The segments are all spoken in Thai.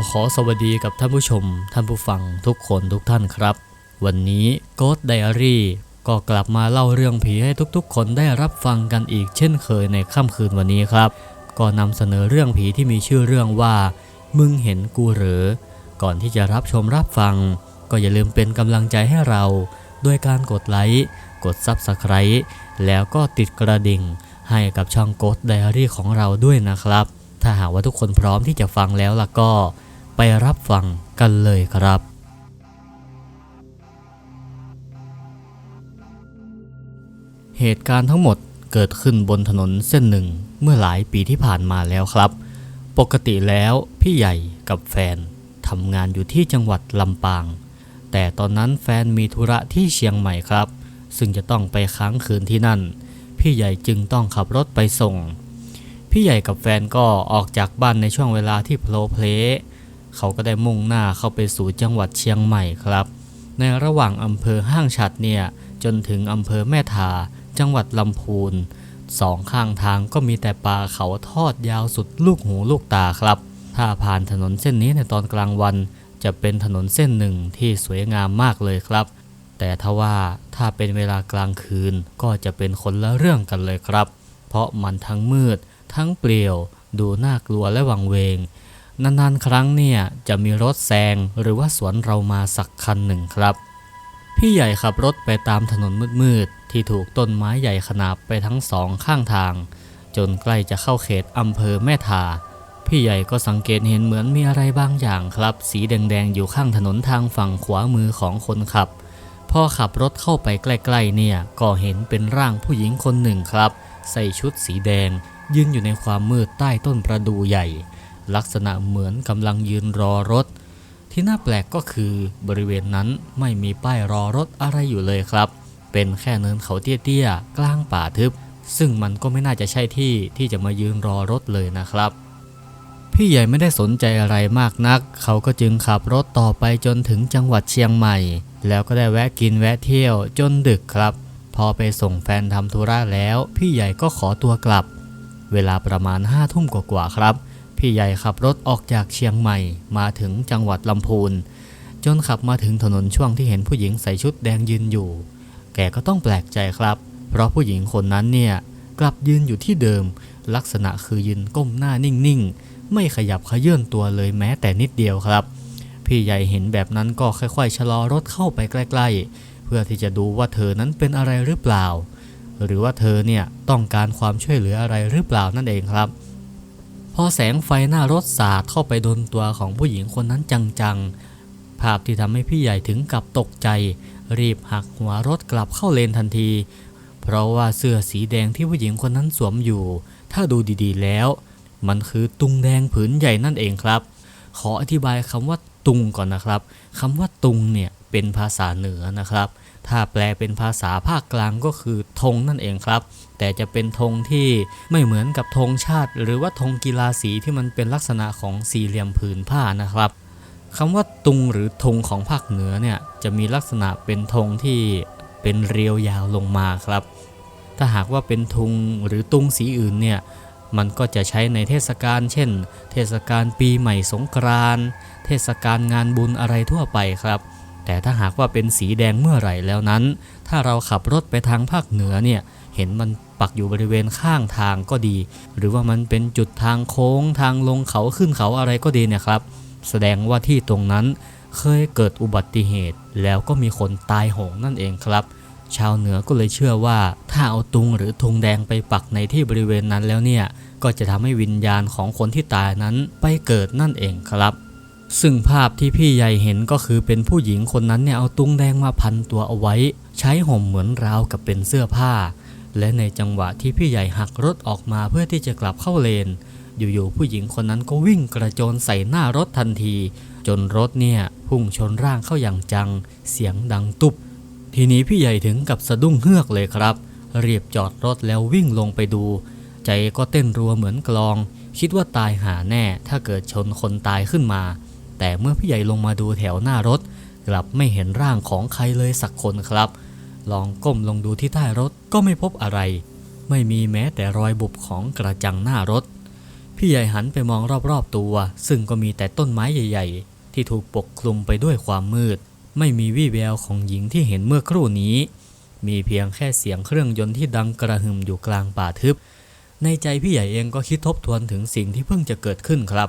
็ขอสวัสดีกับท่านผู้ชม ท่านผู้ฟังทุกคนทุกท่านครับ วันนี้ Ghost Diary ก็กลับมาเล่าเรื่องผีให้ทุกๆ คนได้รับฟังกันอีกเช่นเคยในค่ำคืนวันนี้ครับ ก็นำเสนอเรื่องผีที่มีชื่อเรื่องว่า มึงเห็นกูหรือ ก่อนที่จะรับชมรับฟัง ก็อย่าลืมเป็นกำลังใจให้เราด้วยการกดไลค์กด Subscribe แล้วก็ติดกระดิ่ง ให้กับช่อง Ghost Diary ของเราด้วยนะครับ ถ้าหากว่าทุกคนพร้อมที่จะฟังแล้วล่ะก็ ไปรับฟังกันเลยครับ เหตุการณ์ทั้งหมดเกิดขึ้นบนถนนเส้นหนึ่งเมื่อหลายปีที่ผ่านมาแล้วครับ ปกติแล้วพี่ใหญ่กับแฟนทำงานอยู่ที่จังหวัดลำปาง แต่ตอนนั้นแฟนมีธุระที่เชียงใหม่ครับ ซึ่งจะต้องไปค้างคืนที่นั่น พี่ใหญ่จึงต้องขับรถไปส่ง พี่ใหญ่กับแฟนก็ออกจากบ้านในช่วงเวลาที่โพลเพล เขาก็ได้มุ่งหน้าเข้าไปสู่จังหวัดเชียงใหม่ครับ ในระหว่างอำเภอห้างฉัดเนี่ยจนถึงอำเภอแม่ทา จังหวัดลำพูนสองข้างทางก็มีแต่ป่าเขาทอดยาวสุดลูกหูลูกตาครับ ถ้าผ่านถนนเส้นนี้ในตอนกลางวัน จะเป็นถนนเส้นหนึ่งที่สวยงามมากเลยครับ แต่ทว่าถ้าเป็นเวลากลางคืนก็จะเป็นคนละเรื่องกันเลยครับ เพราะมันทั้งมืด ทั้งเปลี่ยว ดูน่ากลัวและวังเวง นานๆ ครั้งเนี่ยจะมีรถแซงหรือว่าสวนเรามาสักคันหนึ่งครับ พี่ใหญ่ขับรถไปตามถนนมืดๆ ที่ถูกต้นไม้ใหญ่ขนาบไปทั้งสองข้างทาง จนใกล้จะเข้าเขตอำเภอแม่ทา พี่ใหญ่ก็สังเกตเห็นเหมือนมีอะไรบางอย่างครับ สีแดงๆ อยู่ข้างถนนทางฝั่งขวามือของคนขับ พอขับรถเข้าไปใกล้ๆเนี่ยก็เห็นเป็นร่างผู้หญิงคนหนึ่งครับ ใส่ชุดสีแดงยืนอยู่ในความมืดใต้ต้นประดู่ใหญ่ ลักษณะเหมือนกำลังยืนรอรถ ที่น่าแปลกก็คือบริเวณนั้นไม่มีป้ายรอรถอะไรอยู่เลยครับ เป็นแค่เนินเขาเตี้ยๆ กลางป่าทึบ ซึ่งมันก็ไม่น่าจะใช่ที่ที่จะมายืนรอรถเลยนะครับ พี่ใหญ่ไม่ได้สนใจอะไรมากนัก เขาก็จึงขับรถต่อไปจนถึงจังหวัดเชียงใหม่ แล้วก็ได้แวะกินแวะเที่ยวจนดึกครับพอไปส่งแฟนทำธุระแล้ว พี่ใหญ่ก็ขอตัวกลับ เวลาประมาณห้าทุ่มกว่าๆครับ พี่ใหญ่ขับรถออกจากเชียงใหม่ มาถึงจังหวัดลำพูน จนขับมาถึงถนนช่วงที่เห็นผู้หญิงใส่ชุดแดงยืนอยู่ แกก็ต้องแปลกใจครับ เพราะผู้หญิงคนนั้นเนี่ยกลับยืนอยู่ที่เดิม ลักษณะคือยืนก้มหน้านิ่งๆ ไม่ขยับขยื่นตัวเลยแม้แต่นิดเดียวครับ พี่ใหญ่เห็นแบบนั้นก็ค่อยๆชะลอรถเข้าไปใกล้ ๆ เพื่อที่จะดูว่าเธอนั้นเป็นอะไรหรือเปล่า หรือว่าเธอเนี่ยต้องการความช่วยเหลืออะไรหรือเปล่านั่นเองครับ พอแสงไฟหน้ารถสาดเข้าไปโดนตัวของผู้หญิงคนนั้นจังๆ ภาพที่ทำให้พี่ใหญ่ถึงกับตกใจ รีบหักหัวรถกลับเข้าเลนทันที เพราะว่าเสื้อสีแดงที่ผู้หญิงคนนั้นสวมอยู่ ถ้าดูดีๆแล้ว มันคือตุงแดงผืนใหญ่นั่นเองครับ ขออธิบายคำว่าตุงก่อนนะครับคำว่าตุงเนี่ยเป็นภาษาเหนือนะครับ ถ้าแปลเป็นภาษาภาคกลางก็คือธงนั่นเองครับ แต่จะเป็นธงที่ไม่เหมือนกับธงชาติ หรือว่าธงกีฬาสีที่มันเป็นลักษณะของสี่เหลี่ยมผืนผ้านะครับคำว่าตุงหรือธงของภาคเหนือเนี่ยจะมีลักษณะเป็นธงที่เป็นเรียวยาวลงมาครับ ถ้าหากว่าเป็นธงหรือตุงสีอื่นเนี่ยมันก็จะใช้ในเทศกาลเช่น เทศกาลปีใหม่สงกรานต์เทศกาลงานบุญอะไรทั่วไปครับ แต่ถ้าหากว่าเป็นสีแดงเมื่อไหร่แล้วนั้น ถ้าเราขับรถไปทางภาคเหนือเนี่ยเห็นมันปักอยู่บริเวณข้างทางก็ดี หรือว่ามันเป็นจุดทางโค้งทางลงเขาขึ้นเขาอะไรก็ดีเนี่ยครับ แสดงว่าที่ตรงนั้นเคยเกิดอุบัติเหตุ แล้วก็มีคนตายโหงนั่นเองครับ ชาวเหนือก็เลยเชื่อว่า ถ้าเอาตุงหรือธงแดงไปปักในที่บริเวณนั้นแล้วเนี่ยก็จะทำให้วิญญาณของคนที่ตายนั้นไปเกิดนั่นเองครับ ซึ่งภาพที่พี่ใหญ่เห็นก็คือเป็นผู้หญิงคนนั้นเนี่ยเอาตุ้งแดงมาพันตัวเอาไว้ ใช้ห่มเหมือนราวกับเป็นเสื้อผ้า และในจังหวะที่พี่ใหญ่หักรถออกมาเพื่อที่จะกลับเข้าเลน อยู่ๆผู้หญิงคนนั้นก็วิ่งกระโจนใส่หน้ารถทันที จนรถเนี่ยพุ่งชนร่างเข้าอย่างจัง เสียงดังตุบทีนี้พี่ใหญ่ถึงกับสะดุ้งเฮือกเลยครับรีบจอดรถแล้ววิ่งลงไปดู ใจก็เต้นรัวเหมือนกลอง คิดว่าตายหาแน่ถ้าเกิดชนคนตายขึ้นมา แต่เมื่อพี่ใหญ่ลงมาดูแถวหน้ารถ กลับไม่เห็นร่างของใครเลยสักคนครับ ลองก้มลงดูที่ใต้รถก็ไม่พบอะไร ไม่มีแม้แต่รอยบุบของกระจังหน้ารถพพี่ใหญ่หันไปมองรอบๆตัว ซึ่งก็มีแต่ต้นไม้ใหญ่ ๆ ที่ถูกปกคลุมไปด้วยความมืด ไม่มีวี่แววของหญิงที่เห็นเมื่อครู่นี้ มีเพียงแค่เสียงเครื่องยนต์ที่ดังกระหึ่มอยู่กลางป่าทึบ ในใจพี่ใหญ่เองก็คิดทบทวนถึงสิ่งที่เพิ่งจะเกิดขึ้นครับ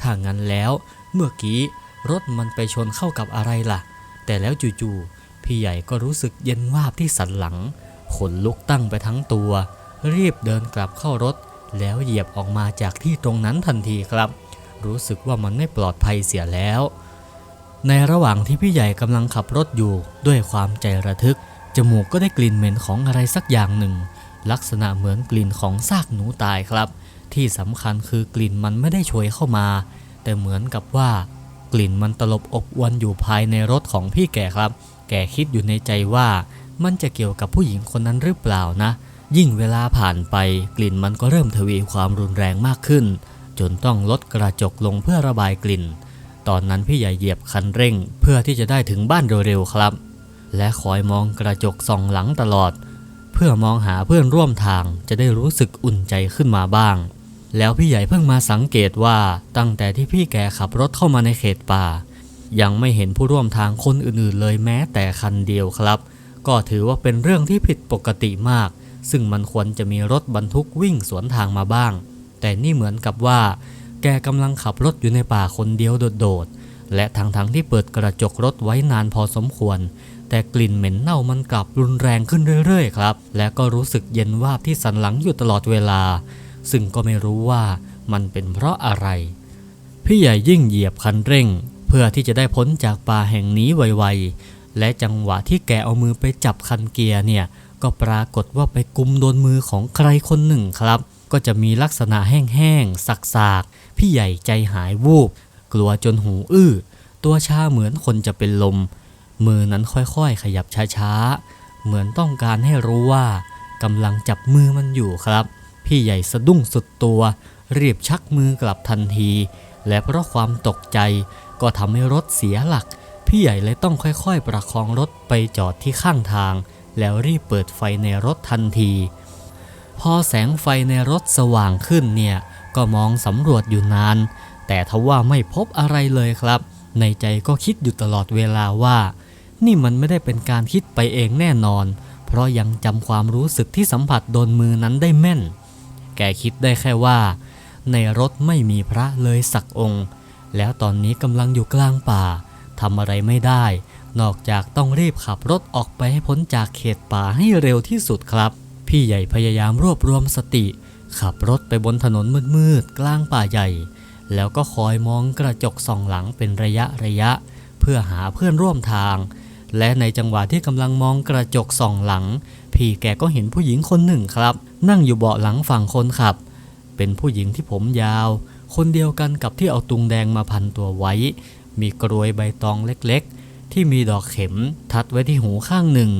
ถ้างั้นแล้ว เมื่อกี้รถมันไปชนเข้ากับอะไรล่ะ แต่แล้วจู่ๆพี่ใหญ่ก็รู้สึกเย็นวาบที่สันหลัง ขนลุกตั้งไปทั้งตัว รีบเดินกลับเข้ารถ แล้วเหยียบออกมาจากที่ตรงนั้นทันทีครับ รู้สึกว่ามันไม่ปลอดภัยเสียแล้ว ในระหว่างที่พี่ใหญ่กำลังขับรถอยู่ด้วยความใจระทึก จมูกก็ได้กลิ่นเหม็นของอะไรสักอย่างหนึ่ง ลักษณะเหมือนกลิ่นของซากหนูตายครับ ที่สำคัญคือกลิ่นมันไม่ได้โชยเข้ามา แต่เหมือนกับว่ากลิ่นมันตลบอบอวนอยู่ภายในรถของพี่แก่ครับ แกคิดอยู่ในใจว่ามันจะเกี่ยวกับผู้หญิงคนนั้นหรือเปล่านะ ยิ่งเวลาผ่านไปกลิ่นมันก็เริ่มทวีความรุนแรงมากขึ้น จนต้องลดกระจกลงเพื่อระบายกลิ่น ตอนนั้นพี่ใหญ่เหยียบคันเร่ง เพื่อที่จะได้ถึงบ้านเร็วๆครับ และคอยมองกระจกส่องหลังตลอด เพื่อมองหาเพื่อนร่วมทางจะได้รู้สึกอุ่นใจขึ้นมาบ้าง แล้วพี่ใหญ่เพิ่งมาสังเกตว่าตั้งแต่ที่พี่แกขับรถเข้ามาในเขตป่า ยังไม่เห็นผู้ร่วมทางคนอื่นๆเลยแม้แต่คันเดียวครับ ก็ถือว่าเป็นเรื่องที่ผิดปกติมาก ซึ่งมันควรจะมีรถบรรทุกวิ่งสวนทางมาบ้าง แต่นี่เหมือนกับว่า แกกำลังขับรถอยู่ในป่าคนเดียวโดดๆและทั้งที่เปิดกระจกรถไว้นานพอสมควร แต่กลิ่นเหม็นเน่ามันกลับรุนแรงขึ้นเรื่อยๆ ครับ และก็รู้สึกเย็นวาบที่สันหลังอยู่ตลอดเวลา ซึ่งก็ไม่รู้ว่ามันเป็นเพราะอะไร พี่ใหญ่ยิ่งเหยียบคันเร่ง เพื่อที่จะได้พ้นจากป่าแห่งนี้ไวๆ และจังหวะที่แกเอามือไปจับคันเกียร์เนี่ย ก็ปรากฏว่าไปกุมโดนมือของใครคนหนึ่งครับ ก็จะมีลักษณะแห้งๆสักๆ พี่ใหญ่ใจหายวูบ กลัวจนหูอื้อ ตัวชาเหมือนคนจะเป็นลม มือนั้นค่อยๆ ขยับช้าๆ เหมือนต้องการให้รู้ว่ากำลังจับมือมันอยู่ครับ พี่ใหญ่สะดุ้งสุดตัวรีบชักมือกลับทันที และเพราะความตกใจก็ทำให้รถเสียหลัก พี่ใหญ่เลยต้องค่อยๆ ประคองรถไปจอดที่ข้างทาง แล้วรีบเปิดไฟในรถทันที พอแสงไฟในรถสว่างขึ้นเนี่ยก็มองสำรวจอยู่นาน แต่ทว่าไม่พบอะไรเลยครับ ในใจก็คิดอยู่ตลอดเวลาว่า นี่มันไม่ได้เป็นการคิดไปเองแน่นอน เพราะยังจำความรู้สึกที่สัมผัสโดนมือนั้นได้แม่น แกคิดได้แค่ว่า ในรถไม่มีพระเลยสักองค์ แล้วตอนนี้กำลังอยู่กลางป่าทำอะไรไม่ได้ นอกจากต้องรีบขับรถออกไปให้พ้นจากเขตป่าให้เร็วที่สุดครับ พี่ใหญ่พยายามรวบรวมสติ ขับรถไปบนถนนมืดๆกลางป่าใหญ่ แล้วก็คอยมองกระจกส่องหลังเป็นระยะระยะ เพื่อหาเพื่อนร่วมทาง และในจังหวะที่กำลังมองกระจกส่องหลัง พี่แกก็เห็นผู้หญิงคนหนึ่งครับ นั่งอยู่เบาะหลังฝั่งคนขับ เป็นผู้หญิงที่ผมยาว คนเดียวกันกับที่เอาตุงแดงมาพันตัวไว้ มีกรวยใบตองเล็กๆ ที่มีดอกเข็มทัดไว้ที่หูข้างหนึ่ง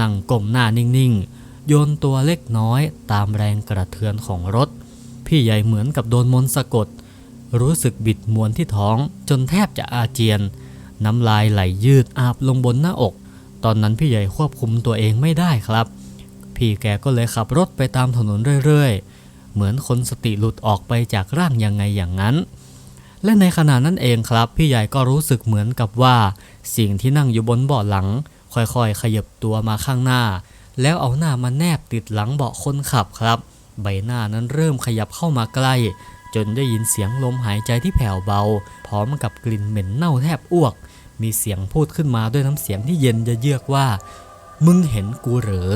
นั่งก้มหน้านิ่งๆ โยนตัวเล็กน้อยตามแรงกระเทือนของรถ พี่ใหญ่เหมือนกับโดนมนต์สะกด รู้สึกบิดมวนที่ท้องจนแทบจะอาเจียน น้ำลายไหลยืดอาบลงบนหน้าอก ตอนนั้นพี่ใหญ่ควบคุมตัวเองไม่ได้ครับ พี่แกก็เลยขับรถไปตามถนนเรื่อยๆ เหมือนคนสติหลุดออกไปจากร่างยังไงอย่างนั้น และในขณะนั้นเองครับ พี่ใหญ่ก็รู้สึกเหมือนกับว่าสิ่งที่นั่งอยู่บนเบาะหลัง ค่อยๆ ขยับตัวมาข้างหน้า แล้วเอาหน้ามาแนบติดหลังเบาะคนขับครับ ใบหน้านั้นเริ่มขยับเข้ามาใกล้ จนได้ยินเสียงลมหายใจที่แผ่วเบา พร้อมกับกลิ่นเหม็นเน่าแทบอ้วก มีเสียงพูดขึ้นมาด้วยน้ำเสียงที่เย็นจะเยือกว่า มึงเห็นกูเหรอ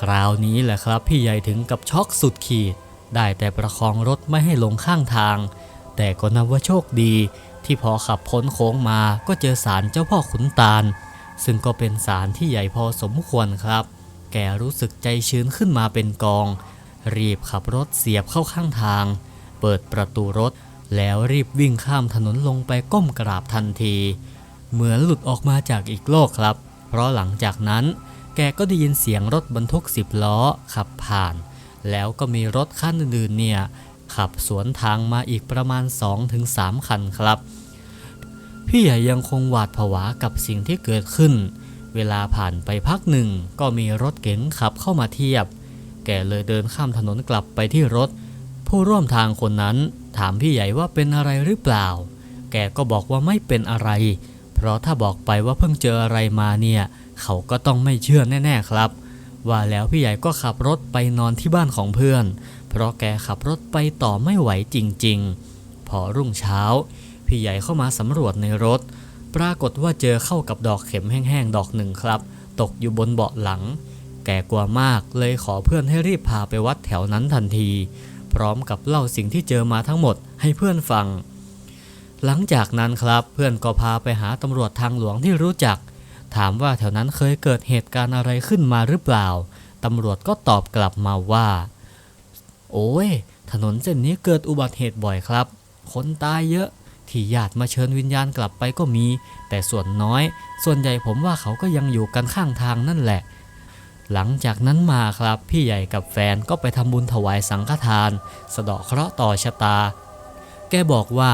คราวนี้แหละครับพี่ใหญ่ถึงกับช็อกสุดขีด ได้แต่ประคองรถไม่ให้ลงข้างทาง แต่ก็นับว่าโชคดี ที่พอขับพ้นโค้งมาก็เจอศาลเจ้าพ่อขุนตาล ซึ่งก็เป็นศาลที่ใหญ่พอสมควรครับ แกรู้สึกใจชื้นขึ้นมาเป็นกอง รีบขับรถเสียบเข้าข้างทาง เปิดประตูรถ แล้วรีบวิ่งข้ามถนนลงไปก้มกราบทันที เหมือนหลุดออกมาจากอีกโลกครับ เพราะหลังจากนั้น แกก็ได้ยินเสียงรถบรรทุกสิบล้อขับผ่าน แล้วก็มีรถคันอื่นๆเนี่ยขับสวนทางมาอีกประมาณ 2-3 คันครับ พี่ใหญ่ยังคงหวาดผวากับสิ่งที่เกิดขึ้น เวลาผ่านไปพักหนึ่งก็มีรถเก๋งขับเข้ามาเทียบ แกเลยเดินข้ามถนนกลับไปที่รถ ผู้ร่วมทางคนนั้นถามพี่ใหญ่ว่าเป็นอะไรหรือเปล่า แกก็บอกว่าไม่เป็นอะไร เพราะถ้าบอกไปว่าเพิ่งเจออะไรมาเนี่ย เขาก็ต้องไม่เชื่อแน่ๆครับ ว่าแล้วพี่ใหญ่ก็ขับรถไปนอนที่บ้านของเพื่อน เพราะแกขับรถไปต่อไม่ไหวจริงๆ พอรุ่งเช้า พี่ใหญ่เข้ามาสำรวจในรถ ปรากฏว่าเจอเข้ากับดอกเข็มแห้งๆดอกหนึ่งครับ ตกอยู่บนเบาะหลัง แกกลัวมากเลยขอเพื่อนให้รีบพาไปวัดแถวนั้นทันที พร้อมกับเล่าสิ่งที่เจอมาทั้งหมดให้เพื่อนฟังหลังจากนั้นครับเพื่อนก็พาไปหาตำรวจทางหลวงที่รู้จัก ถามว่าแถวนั้นเคยเกิดเหตุการณ์อะไรขึ้นมาหรือเปล่า ตำรวจก็ตอบกลับมาว่า โอ้ย ถนนเส้นนี้เกิดอุบัติเหตุบ่อยครับ คนตายเยอะ ที่ญาติมาเชิญวิญญาณกลับไปก็มี แต่ส่วนน้อย ส่วนใหญ่ผมว่าเขาก็ยังอยู่กันข้างทางนั่นแหละ หลังจากนั้นมาครับ พี่ใหญ่กับแฟนก็ไปทำบุญถวายสังฆทาน สะเดาะเคราะห์ต่อชะตา แกบอกว่า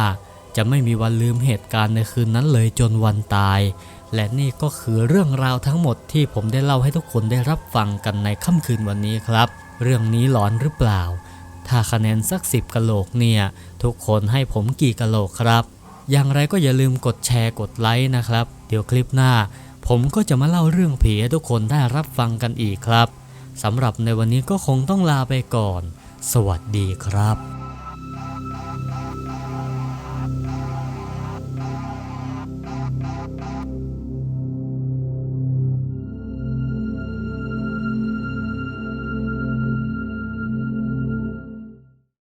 จะไม่มีวันลืมเหตุการณ์ในคืนนั้นเลยจนวันตาย และนี่ก็คือเรื่องราวทั้งหมดที่ผมได้เล่าให้ทุกคนได้รับฟังกันในค่ำคืนวันนี้ครับ เรื่องนี้หลอนหรือเปล่า ถ้าคะแนนสักสิบกะโหลกเนี่ย ทุกคนให้ผมกี่กะโหลกครับ อย่างไรก็อย่าลืมกดแชร์กดไลค์นะครับ เดี๋ยวคลิปหน้า ผมก็จะมาเล่าเรื่องผีให้ทุกคนได้รับฟังกันอีกครับสำหรับในวันนี้ก็คงต้องลาไปก่อน สวัสดีครับ